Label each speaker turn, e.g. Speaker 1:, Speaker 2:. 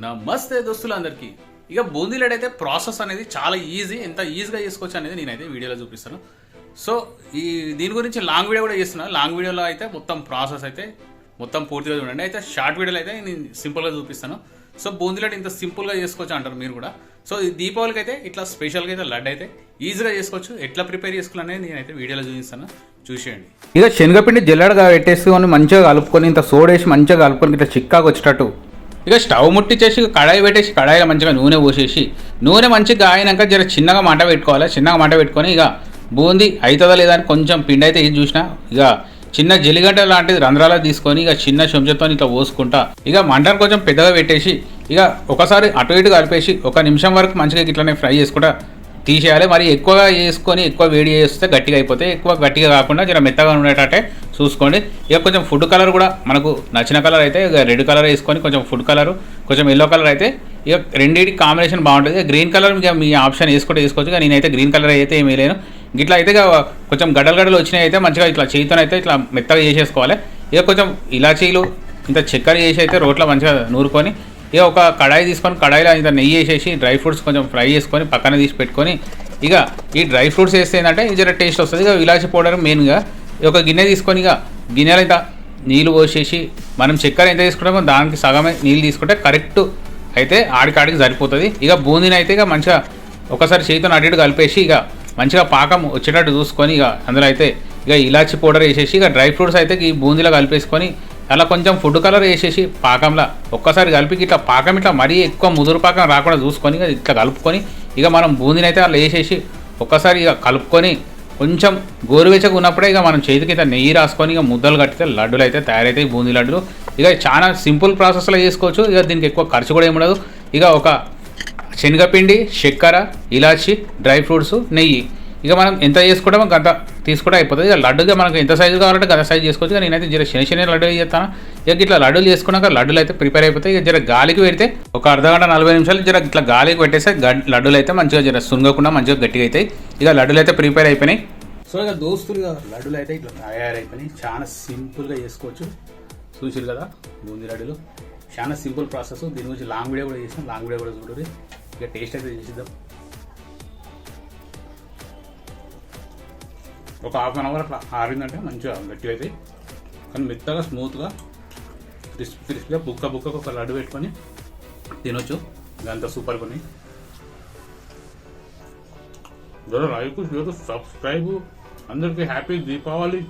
Speaker 1: నమస్తే దోస్తులందరికీ. ఇక బూందీ లడ్ అయితే ప్రాసెస్ అనేది చాలా ఈజీ ఎంత ఈజీగా చేసుకోవచ్చు అనేది నేనైతే వీడియోలో చూపిస్తాను. సో ఈ దీని గురించి లాంగ్ వీడియో కూడా చేస్తున్నాను లాంగ్ వీడియోలో అయితే మొత్తం ప్రాసెస్ అయితే మొత్తం పూర్తిగా చూడండి. అయితే షార్ట్ వీడియోలో అయితే నేను సింపుల్గా చూపిస్తాను. సో బూందీ లడ్డు ఇంత సింపుల్గా చేసుకోవచ్చు అంటారు మీరు కూడా. సో ఈ దీపావళికి అయితే ఇట్లా స్పెషల్గా అయితే లడ్డు అయితే ఈజీగా చేసుకోవచ్చు. ఎట్లా ప్రిపేర్ చేసుకోవాలనేది నేనైతే వీడియోలో చూపిస్తాను. చూసేయండి.
Speaker 2: ఇక శనగపిండి జల్లడగా పెట్టేసుకొని మంచిగా కలుపుకొని ఇంత సోడేసి మంచిగా కలుపుకొని ఇట్లా చిక్కాగా వచ్చేటట్టు ఇక స్టవ్ ముట్టించేసి కడాయి పెట్టేసి కడాయిలో మంచిగా నూనె పోసేసి నూనె మంచిగా అయినాక జర చిన్నగా మంట పెట్టుకోవాలి? చిన్నగా మంట పెట్టుకొని ఇక బూందీ అవుతుందా లేదా అని కొంచెం పిండి అయితే ఏది చూసినా ఇక చిన్న జల్లిగడ్డ లాంటిది రంధ్రాలు తీసుకొని ఇక చిన్న చెంచతో ఇట్లా పోసుకుంటా. ఇక మంటను కొంచెం పెద్దగా పెట్టేసి ఇక ఒకసారి అటు ఇటు కలిపేసి ఒక నిమిషం వరకు మంచిగా ఇట్లనే ఫ్రై చేసుకుంటా. తీసేయాలి. మరి ఎక్కువగా చేసుకొని ఎక్కువ వేడి చేస్తే గట్టిగా అయిపోతే ఎక్కువ గట్టిగా కాకుండా జర మెత్తగా ఉండేటట్టే చూసుకోండి. ఇక కొంచెం ఫుడ్ కలర్ కూడా మనకు నచ్చిన కలర్ అయితే ఇక రెడ్ కలర్ వేసుకొని కొంచెం ఫుడ్ కలర్ కొంచెం ఎల్లో కలర్ అయితే ఇక రెండింటి కాంబినేషన్ బాగుంటుంది. గ్రీన్ కలర్ మీ ఆప్షన్ వేసుకుంటే వేసుకోవచ్చు. కానీ నేనైతే గ్రీన్ కలర్ అయితే ఏమీ లేను. ఇట్లా అయితే ఇక కొంచెం గడ్డలు గడ్డలు వచ్చినాయి అయితే మంచిగా ఇట్లా చేయితోనైతే ఇట్లా మెత్తగా చేసేసుకోవాలి. ఇక కొంచెం ఇలాచీలు ఇంత చక్కెర చేసి అయితే రోట్లో మంచిగా నూరుకొని ఇక ఒక కడాయి తీసుకొని కడాయిలో ఇంత నెయ్యి వేసేసి డ్రై ఫ్రూట్స్ కొంచెం ఫ్రై చేసుకొని పక్కన తీసి పెట్టుకొని ఇక ఈ డ్రై ఫ్రూట్స్ వేస్తే ఏంటంటే ఇది జర టేస్ట్ వస్తుంది. ఇక ఇలాచి పౌడర్ మెయిన్గా ఒక గిన్నె తీసుకొని ఇక గిన్నెలో ఇంత నీళ్ళు పోసేసి మనం చక్కెర ఎంత తీసుకుంటామో దానికి సగమే నీళ్ళు తీసుకుంటే కరెక్ట్ అయితే ఆడికాడికి సరిపోతుంది. ఇక బూందీని అయితే ఇక మంచిగా ఒకసారి చేతితో అటు కలిపేసి ఇక మంచిగా పాకం వచ్చేటట్టు చూసుకొని ఇక అందులో అయితే ఇక ఇలాచి పౌడర్ వేసేసి ఇక డ్రై ఫ్రూట్స్ అయితే ఈ బూందీలో కలిపేసుకొని అలా కొంచెం ఫుడ్ కలర్ వేసేసి పాకంలో ఒక్కసారి కలిపి ఇట్లా పాకం ఇట్లా మరీ ఎక్కువ ముదురు పాకం రాకుండా చూసుకొని ఇక ఇట్లా కలుపుకొని ఇక మనం బూందీని అయితే అలా వేసేసి ఒక్కసారి ఇక కలుపుకొని కొంచెం గోరువెచ్చగా ఉన్నప్పుడే ఇక మనం చేతికి అయితే నెయ్యి రాసుకొని ఇక ముద్దలు కట్టితే లడ్డులు అయితే తయారైతాయి బూందీ లడ్డులు. ఇక చాలా సింపుల్ ప్రాసెస్లో చేసుకోవచ్చు. ఇక దీనికి ఎక్కువ ఖర్చు కూడా ఏమి ఉండదు. ఇక ఒక శనగపిండి చక్కెర ఇలాచి డ్రై ఫ్రూట్స్ నెయ్యి. ఇక మనం ఎంత చేసుకుంటామో గంత తీసుకుంటే అయిపోతుంది. ఇక లడ్డుగా మనకు ఎంత సైజు కావాలంటే గత సైజు చేసుకోవచ్చు. కానీ నేనైతే జర చిన్న చిన్న లడ్డూలు చేస్తాను. ఇక ఇట్లా లడ్డూలు చేసుకున్నాక లడ్డూలు అయితే ప్రిపేర్ అయిపోతాయి ఇక జర గాలికి పెడితే ఒక అర్ధ గంట నలభై నిమిషాలు జర ఇట్లా గాలికి పెట్టేస్తే లడ్డూలు అయితే మంచిగా జర సుంగకుండా మంచిగా గట్టిగా అవుతాయి. ఇక లడ్డూలు అయితే ప్రిపేర్ అయిపోయినాయి.
Speaker 1: సో ఇక దోస్తులు లడ్డూలు అయితే ఇట్లా తయారైపోయినాయి. చాలా సింపుల్గా చేసుకోవచ్చు. చూసారు కదా బూందీ లడ్డులు. చాలా సింపుల్ ప్రాసెస్. దీని గురించి లాంగ్ వీడియో కూడా చేసాం లాంగ్ వీడియో కూడా చూడండి. ఇక టేస్ట్ అయితే చేసిద్దాం. ఒక హాఫ్ అన్ అవర్ అట్లా ఆరిందంటే మంచిగా గట్టిగా అయితే కానీ మెత్తగా స్మూత్గా క్రిస్పీ క్రిస్పీగా బుక్క బుక్కకు ఒక లడ్డు పెట్టుకొని తినొచ్చు. దాంతో సూపర్ కొని లైక్ షేర్ సబ్స్క్రైబ్. అందరికీ హ్యాపీ దీపావళి.